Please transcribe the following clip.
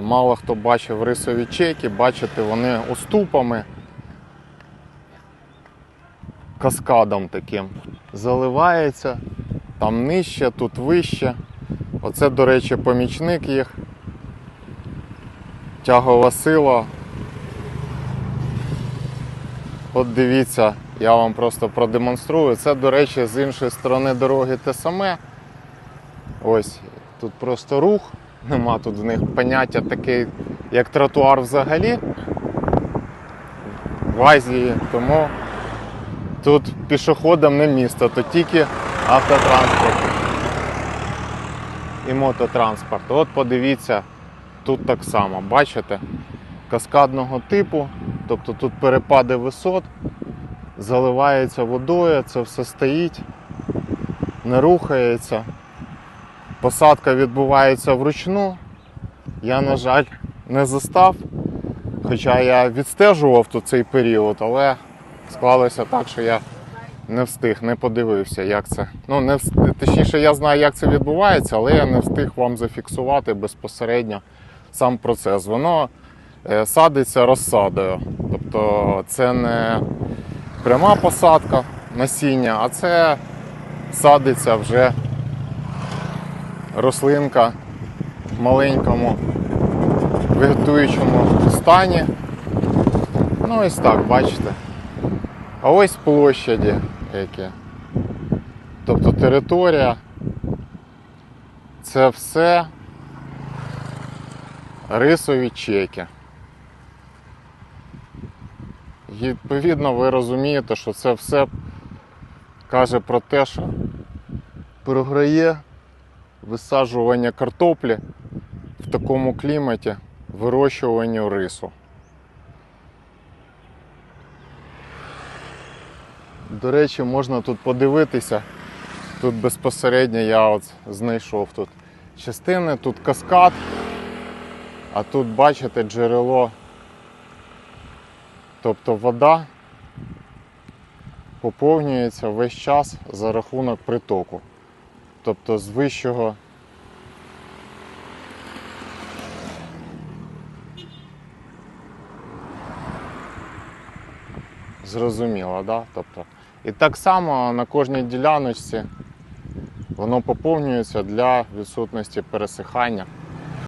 Мало хто бачив рисові чеки, бачите, вони уступами, каскадом таким заливається, там нижче, тут вище. Оце, до речі, помічник їх. Тягова сила. От дивіться, я вам просто продемонструю. Це, до речі, з іншої сторони дороги те саме. Ось тут просто рух, нема тут в них поняття таке, як тротуар взагалі в Азії, тому тут пішоходам не місто, то тільки автотранспорт і мототранспорт. От подивіться, тут так само, бачите, каскадного типу, тобто тут перепади висот, заливається водою, це все стоїть, не рухається. Посадка відбувається вручну. Я, на жаль, не застав, хоча я відстежував тут цей період, але склалося так, що я не встиг, не подивився, як це. Ну, не вс- точніше, я знаю, як це відбувається, але я не встиг вам зафіксувати безпосередньо сам процес. Воно е, садиться розсадою. Тобто це не пряма посадка насіння, а це садиться вже рослинка в маленькому вегетуючому стані. Ну ось так, бачите. А ось площаді які. Тобто територія. Це все рисові чеки. І, Відповідно, ви розумієте, що це все каже про те, що програє висаджування картоплі в такому кліматі вирощуванню рису. До речі, можна тут подивитися. Тут безпосередньо я от знайшов тут частини, тут каскад, а тут бачите джерело. Тобто вода поповнюється весь час за рахунок притоку. Тобто з вищого зрозуміло, да? Тобто, і так само на кожній діляночці воно поповнюється для відсутності пересихання.